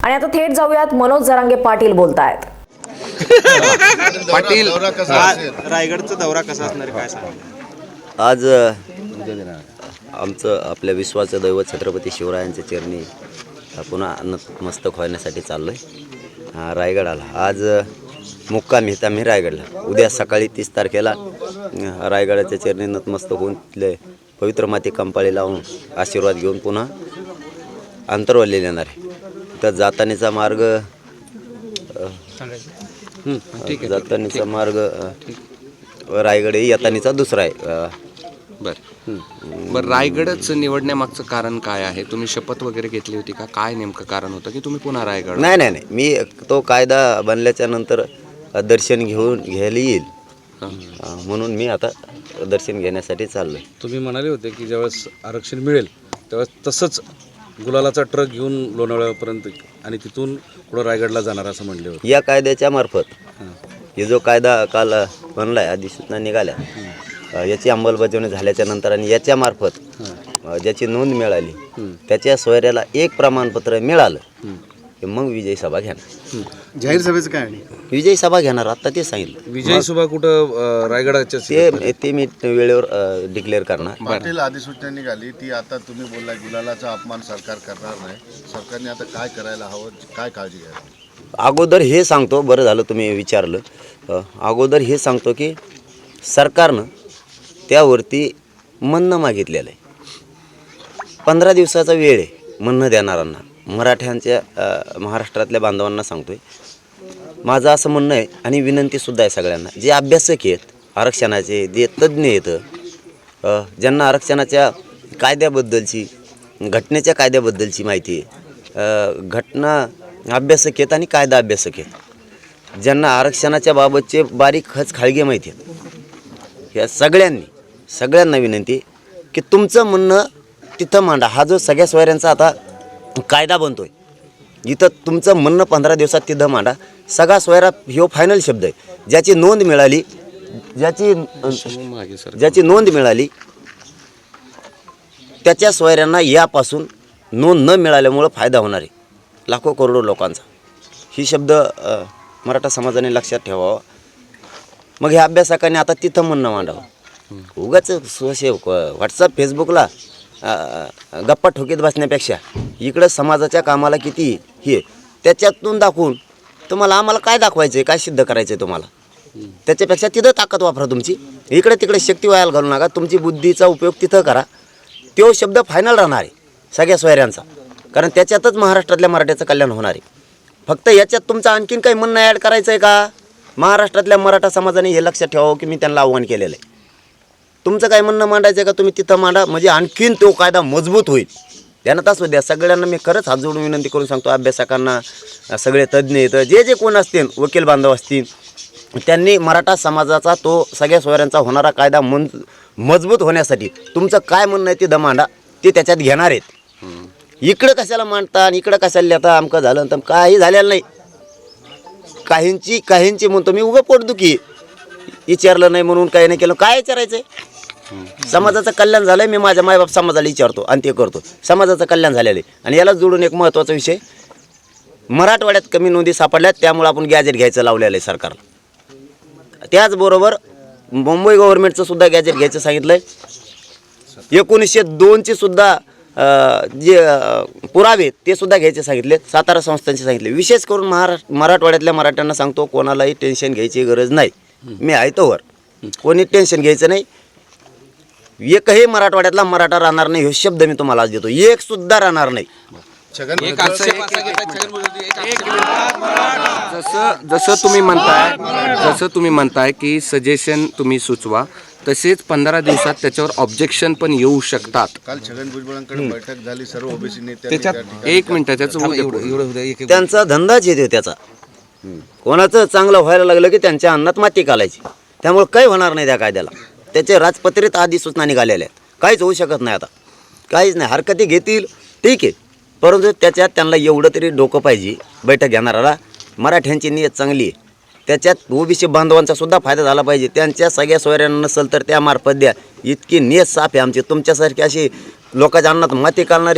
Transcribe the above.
आणि आता थेट जाऊयात मनोज जरांगे पाटील बोलतायत. पाटील? रायगडचा दौरा कसा असणार आहे काय सांगा आज अ, आमचं आपल्या विश्वाचं दैवत छत्रपती शिवरायांच्या चरणी अ, पुन्हा नतमस्तक होण्यासाठी चाललो आहे रायगडाला आज अ, मुक्काम येत आम्ही रायगडला. उद्या सकाळी तीस तारखेला अ, रायगडाच्या चरणी नतमस्तक होऊन तिथले पवित्र माती कंपाळी लावून आशीर्वाद घेऊन पुन्हा अंतरवल्ली येणार आहे. तर जातानीचा मार्ग जातानीचा मार्ग रायगड येतानीचा दुसरा आहे बर. बर रायगडच निवडण्यामागचं कारण काय आहे? तुम्ही शपथ वगैरे घेतली होती का? काय नेमकं कारण होतं की तुम्ही पुन्हा रायगड? नाही नाही नाही. मी तो कायदा बनल्याच्या नंतर दर्शन घेऊन घ्यायला येईल. म्हणून मी आता दर्शन घेण्यासाठी चाललोय. तुम्ही म्हणाले होते की ज्यावेळेस आरक्षण मिळेल त्यावेळेस तसंच गुलालाचा ट्रक घेऊन लोणावळ्यापर्यंत आणि तिथून पुढं रायगडला जाणार असं म्हणले होते. या कायद्याच्या मार्फत हे. जो कायदा काल बनलाय अधिसूचना निघाल्या अं, याची अंमलबजावणी झाल्याच्यानंतर आणि याच्या मार्फत अं, ज्याची नोंद मिळाली त्याच्या सोयऱ्याला एक प्रमाणपत्र मिळालं. मग विजयी सभा घेणार. जाहीर सभेचं काय आणि? विजयी सभा घेणार आता ते सांगितलं. विजय सुभा कुठं अं, रायगडाच्या ते ते मी वेळेवर डिक्लेअर करणार. पाटील अधिसूचना निघाली ती आता तुम्ही बोलला गुलालाचा अपमान सरकार करणार नाही. सरकारने आता काय करायला हवं काय काळजी घ्यावी अगोदर हे सांगतो बरं झालं तुम्ही विचारलं. अ, अगोदर हे सांगतो की सरकारनं त्यावरती म्हणणं मागितलेलं आहे. पंधरा दिवसाचा वेळ आहे म्हणणं देणाऱ्यांना. मराठ्यांच्या महाराष्ट्रातल्या बांधवांना सांगतो आहे माझं असं म्हणणं आहे आणि विनंतीसुद्धा आहे सगळ्यांना जे अभ्यासक आहेत आरक्षणाचे जे तज्ज्ञ आहेत ज्यांना आरक्षणाच्या कायद्याबद्दलची घटनेच्या कायद्याबद्दलची माहिती आहे घटना अभ्यासक आहेत आणि कायदा अभ्यासक आहेत. ज्यांना आरक्षणाच्या बाबतचे बारीक खच खाळगे माहिती आहेत. या सगळ्यांनी सगळ्यांना विनंती की तुमचं म्हणणं तिथं मांडा. हा जो सगळ्या सोयऱ्यांचा आता कायदा बनतोय. इथं तुमचं म्हणणं पंधरा दिवसात तिथं मांडा. सगळा सोयरा ह्यो फायनल शब्द आहे. ज्याची नोंद मिळाली ज्याची ज्याची नोंद मिळाली त्याच्या सोयऱ्यांना यापासून नोंद न मिळाल्यामुळं फायदा होणार आहे. लाखो करोडो लोकांचा. ही शब्द मराठा समाजाने लक्षात ठेवावा. मग ह्या अभ्यासकाने आता तिथं म्हणणं मांडावं. उगाच सोशे व्हॉट्सअप फेसबुकला गप्पा ठोकीत बसण्यापेक्षा इकडं समाजाच्या कामाला किती हे त्याच्यातून दाखवून तुम्हाला आम्हाला काय दाखवायचं आहे काय सिद्ध करायचं आहे तुम्हाला? त्याच्यापेक्षा तिथं ताकद वापरा तुमची. इकडे तिकडे शक्ती व्हायला घालू नका. तुमची बुद्धीचा उपयोग तिथं करा. तो शब्द फायनल राहणार आहे सगळ्या सोयऱ्यांचा. कारण त्याच्यातच महाराष्ट्रातल्या मराठ्याचं कल्याण होणार आहे. फक्त याच्यात तुमचं आणखीन काही म्हणणं ॲड करायचं आहे का? महाराष्ट्रातल्या मराठा समाजाने हे लक्षात ठेवावं की मी त्यांना आव्हान केलेलं आहे. तुमचं काय म्हणणं मांडायचं आहे का? तुम्ही तिथं मांडा. म्हणजे आणखीन तो कायदा मजबूत होईल. त्यांना असू द्या. सगळ्यांना मी खरंच हात जोडून विनंती करून सांगतो अभ्यासकांना सगळे तज्ज्ञ येतं जे जे कोण असतील वकील बांधव असतील त्यांनी मराठा समाजाचा तो सगळ्या सोयऱ्यांचा होणारा कायदा मन मजबूत होण्यासाठी तुमचं काय म्हणणं आहे ते दमांडा ते त्याच्यात घेणार आहेत. इकडं कशाला मांडता आणि इकडं कशाला लिहता आमकं झालं तर काही झालेलं नाही. काहींची काहींची म्हणतो मी उगं पोटदुखी विचारलं नाही म्हणून काही नाही केलं काय विचारायचं आहे समाजाचं कल्याण झालंय मी माझ्या मायबाप समाजाला विचारतो आणि ते करतो. समाजाचं कल्याण झालेलं आहे. आणि याला जोडून एक महत्त्वाचा विषय मराठवाड्यात कमी नोंदी सापडल्यात त्यामुळे आपण गॅजेट घ्यायचं लावलेलं आहे सरकारला. त्याचबरोबर मुंबई गव्हर्नमेंटचं सुद्धा गॅजेट घ्यायचं सांगितलं आहे एकोणीसशे दोनचे सुद्धा जे पुरावे ते सुद्धा घ्यायचे सांगितले सातारा संस्थांचे सांगितले. विशेष करून महारा मराठवाड्यातल्या मराठ्यांना सांगतो कोणालाही टेन्शन घ्यायची गरज नाही. मी आहे तोवर. कोणी टेन्शन घ्यायचं नाही. एकही मराठवाड्यातला मराठा राहणार नाही हे शब्द मी तुम्हाला आज देतो. एक सुद्धा राहणार नाही. असं एक- जसं जसं तुम्ही म्हणताय जसं तुम्ही म्हणताय की सजेशन तुम्ही सुचवा तसेच पंधरा दिवसात त्याच्यावर ऑब्जेक्शन पण येऊ शकतात. काल छगन भुजबळांकडे बैठक झाली सर्व ओबीसी नेत्यांनी त्या ठिकाणी एक मिनिट त्याचं होऊ दे पूर्ण. त्यांचा धंदाच येतो त्याचा. कोणाचं चांगलं व्हायला लागलं की त्यांच्या अन्नात माती घालायची. त्यामुळे काही होणार नाही त्या कायद्याला. त्याचे राजपत्रित आधी सूचना निघालेल्या आहेत. काहीच होऊ शकत नाही आता. काहीच नाही. हरकती घेतील. ठीक आहे. परंतु त्याच्यात त्यांना एवढं तरी डोकं पाहिजे. बैठक घेणाऱ्याला. मराठ्यांची नियत चांगली आहे. त्याच्यात ओबीसी बांधवांचा सुद्धा फायदा झाला पाहिजे. त्यांच्या सगळ्या सोयऱ्यांना नसेल तर त्या मार्फत द्या. इतकी नियत साफ आहे आमची. तुमच्यासारखी अशी लोकांच्या अन्नात माती घालणारी